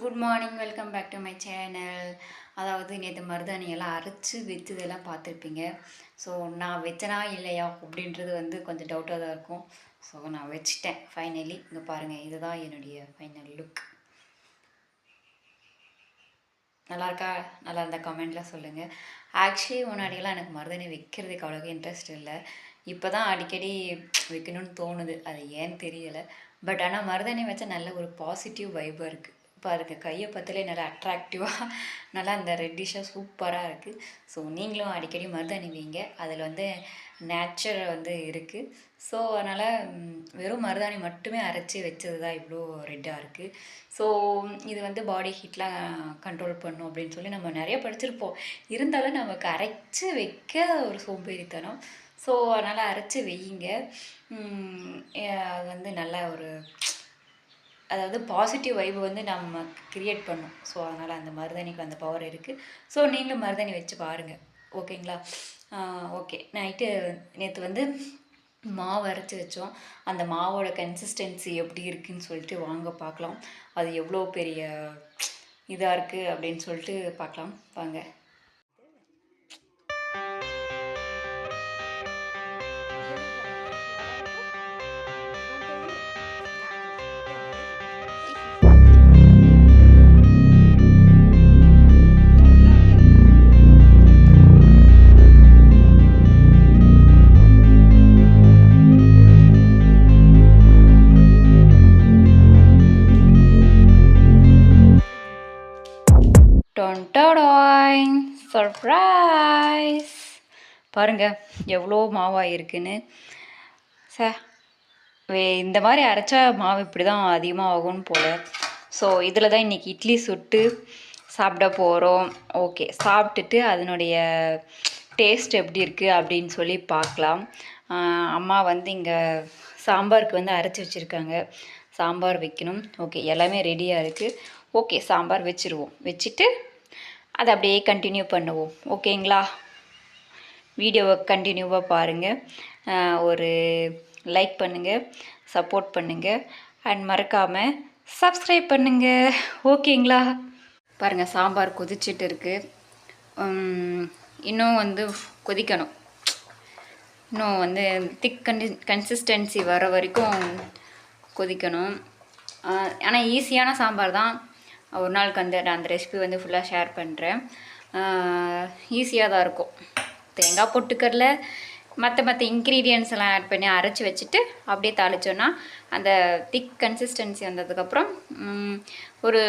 Good morning welcome back to my channel அதாவது நேற்று மருதாணியெல்லாம் அரைச்சி வச்சதெல்லாம் பார்த்துருப்பீங்க. ஸோ நான் வச்சனா இல்லையா அப்படின்றது வந்து கொஞ்சம் டவுட்டாக தான் இருக்கும். ஸோ நான் வச்சிட்டேன். ஃபைனலி இங்கே பாருங்கள் இதுதான் என்னுடைய ஃபைனல் லுக் நல்லா இருக்கா நல்லா இருந்தால் கமெண்ட்டில் சொல்லுங்கள் ஆக்சுவலி முன்னாடியெல்லாம் எனக்கு மருதாணி வைக்கிறதுக்கு அவ்வளோக்கு இன்ட்ரெஸ்ட் இல்லை. இப்போ தான் அடிக்கடி வைக்கணும்னு தோணுது. அது ஏன்னு தெரியலை. பட் ஆனால் மருதாணி வச்சா நல்ல ஒரு பாசிட்டிவ் வைபாக இருக்குது பாருங்க கையை பற்றிலே நல்லா அட்ராக்டிவாக நல்லா அந்த ரெட்டிஷாக சூப்பராக இருக்குது ஸோ நீங்களும் அடிக்கடி மருதாணி வைங்க அதில் வந்து நேச்சர் வந்து இருக்குது ஸோ அதனால் வெறும் மருதாணி மட்டுமே அரைச்சி வச்சது தான் இவ்வளோ ரெட்டாக இருக்குது ஸோ இது வந்து பாடி ஹீட்லாம் கண்ட்ரோல் பண்ணும் அப்படின்னு சொல்லி நம்ம நிறைய படிச்சிருப்போம். இருந்தாலும் நமக்கு அரைச்சி வைக்க ஒரு சோம்பேறித்தனம். ஸோ அதனால் அரைச்சி வையுங்க. அது வந்து நல்ல ஒரு அதாவது பாசிட்டிவ் வைப் வந்து நம்ம கிரியேட் பண்ணும். ஸோ அதனால் அந்த மருதாணிக்கு அந்த பவர் இருக்குது ஸோ நீங்களும் மருதாணி வச்சு பாருங்கள் ஓகேங்களா ஓகே நைட்டு நேற்று வந்து மாவு அரைச்சி வச்சோம். அந்த மாவோட கன்சிஸ்டன்சி எப்படி இருக்குன்னு சொல்லிட்டு வாங்க பார்க்கலாம் அது எவ்வளோ பெரிய இதாக இருக்குது அப்படின்னு சொல்லிட்டு பார்க்கலாம் வாங்க. டோடாய் சர்ப்ரைஸ் பாருங்கள் எவ்வளோ மாவாக இருக்குன்னு சே வே இந்த மாதிரி அரைச்சா மாவு இப்படி தான் அதிகமாக ஆகும்னு போல். ஸோ இதில் தான் இன்றைக்கி இட்லி சுட்டு சாப்பிட போகிறோம் ஓகே சாப்பிட்டுட்டு அதனுடைய டேஸ்ட் எப்படி இருக்குது அப்படின்னு சொல்லி பார்க்கலாம். அம்மா வந்து இங்கே சாம்பாருக்கு வந்து அரைச்சி வச்சுருக்காங்க. சாம்பார் வைக்கணும். ஓகே எல்லாமே ரெடியாக இருக்குது ஓகே சாம்பார் வச்சுருவோம். வச்சுட்டு அதை அப்படியே கண்டினியூ பண்ணுவோம். ஓகேங்களா? வீடியோவை கண்டினியூவாக பாருங்கள் ஒரு லைக் பண்ணுங்கள் சப்போர்ட் பண்ணுங்கள் அண்ட் மறக்காமல் சப்ஸ்கிரைப் பண்ணுங்கள் ஓகேங்களா? பாருங்கள் சாம்பார் கொதிச்சிட்டு இருக்குது இன்னும் வந்து கொதிக்கணும். இன்னும் வந்து திக் கன்டி கன்சிஸ்டன்சி வர வரைக்கும் கொதிக்கணும். ஆனால் ஈஸியான சாம்பார் தான். ஒரு நாளுக்கு வந்து நான் அந்த ரெசிபி வந்து ஃபுல்லாக ஷேர் பண்ணுறேன் ஈஸியாக தான் இருக்கும். தேங்காய் பொட்டுக்கடல மற்ற மற்ற இன்க்ரீடியன்ஸ் எல்லாம் ஆட் பண்ணி அரைச்சி வச்சுட்டு அப்படியே தாளிச்சோன்னா அந்த திக் கன்சிஸ்டன்சி வந்ததுக்கப்புறம் ஒரு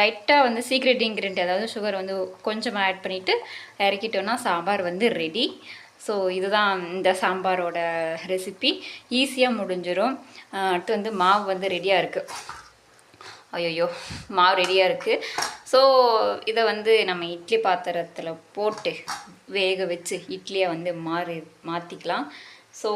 லைட்டாக வந்து சீக்ரெட் இன்க்ரீடியன்ட் அதாவது சுகர் வந்து கொஞ்சமாக ஆட் பண்ணிவிட்டு இறக்கிட்டோன்னா சாம்பார் வந்து ரெடி ஸோ இதுதான் இந்த சாம்பாரோட ரெசிபி ஈஸியாக முடிஞ்சிடும் அடுத்து வந்து மாவு வந்து ரெடியாக இருக்குது ஐயோ மாவு ரெடியாக இருக்குது ஸோ இதை வந்து நம்ம இட்லி பாத்திரத்தில் போட்டு வேக வச்சு இட்லியை வந்து மாறி மாற்றிக்கலாம் ஸோ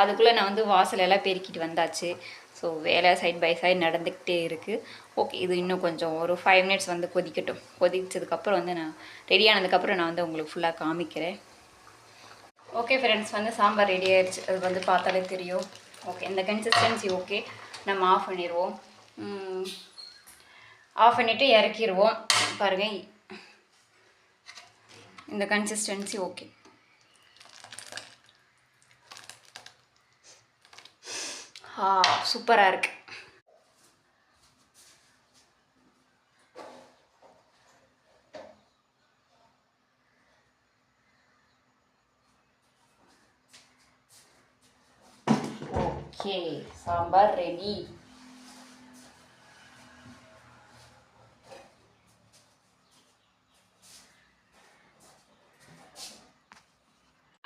அதுக்குள்ளே நான் வந்து வாசலெல்லாம் பெருக்கிட்டு வந்தாச்சு. ஸோ வேலை சைட் பை சைட் நடந்துக்கிட்டே இருக்குது ஓகே இது இன்னும் கொஞ்சம் ஒரு ஃபைவ் மினிட்ஸ் வந்து கொதிக்கட்டும். கொதிச்சதுக்கப்புறம் வந்து நான் ரெடியானதுக்கப்புறம் நான் வந்து உங்களுக்கு ஃபுல்லாக காமிக்கிறேன். ஓகே ஃப்ரெண்ட்ஸ் வந்து சாம்பார் ரெடி ஆயிடுச்சு. அது வந்து பார்த்தாலே தெரியும். ஓகே இந்த கன்சிஸ்டன்சி ஓகே நம்ம ஆஃப் பண்ணிடுவோம். ஆஃப் பண்ணிவிட்டு இறக்கிடுவோம் பாருங்கள் இந்த கன்சிஸ்டன்சி ஓகே ஆ சூப்பராக இருக்கு. ஓகே சாம்பார் ரெடி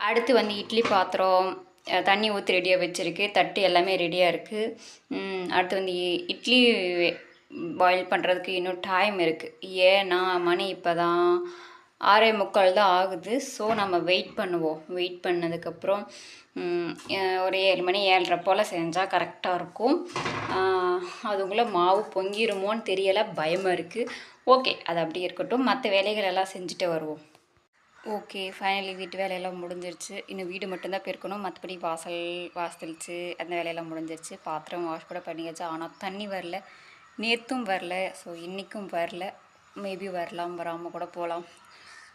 அடுத்து வந்து இட்லி பாத்திரம் தண்ணி ஊற்றி ரெடியாக வச்சுருக்கு. தட்டு எல்லாமே ரெடியாக இருக்குது அடுத்து வந்து இ- இட்லி பாயில் பண்ணுறதுக்கு இன்னும் டைம் இருக்குது ஏன்னா மணி இப்போ தான் ஆறே முக்கால் தான் ஆகுது. ஸோ நம்ம வெயிட் பண்ணுவோம். வெயிட் பண்ணதுக்கப்புறம் ஒரு ஏழு மணி ஏழரை போல் செஞ்சால் கரெக்டாக இருக்கும். அதுக்குள்ளே மாவு பொங்கிருமோன்னு தெரியலை. பயமாக இருக்குது ஓகே அது அப்படியே இருக்கட்டும். மற்ற வேலைகள் எல்லாம் செஞ்சுட்டு வருவோம். ஓகே ஃபைனலி வீட்டு வேலையெல்லாம் முடிஞ்சிருச்சு. இன்னும் வீடு மட்டும்தான் பெருக்கணும். மற்றபடி வாசல் வாசலிச்சு அந்த வேலையெல்லாம் முடிஞ்சிருச்சு. பாத்திரம் வாஷ் கூட பண்ணியாச்சு. ஆனால் தண்ணி வரல. நேற்றும் வரல. ஸோ இன்றைக்கும் வரல. மேபி வரலாம் வராமல் கூட போகலாம்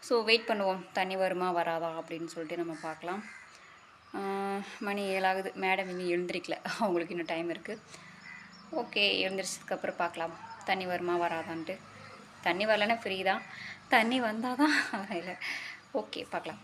ஸோ வெயிட் பண்ணுவோம். தண்ணி வருமா வராதா அப்படின்னு சொல்லிட்டு நம்ம பார்க்கலாம். மணி ஏழாகுது. மேடம் இன்னும் எழுந்திரிக்கல. அவங்களுக்கு இன்னும் டைம் இருக்குது ஓகே எழுந்திரிச்சதுக்கப்புறம் பார்க்கலாம். தண்ணி வருமா வராதான்ட்டு. தண்ணி வரலன்னா ஃப்ரீ தான். தண்ணி வந்தால் தான் இல்லை. ஓகே பார்க்கலாம்.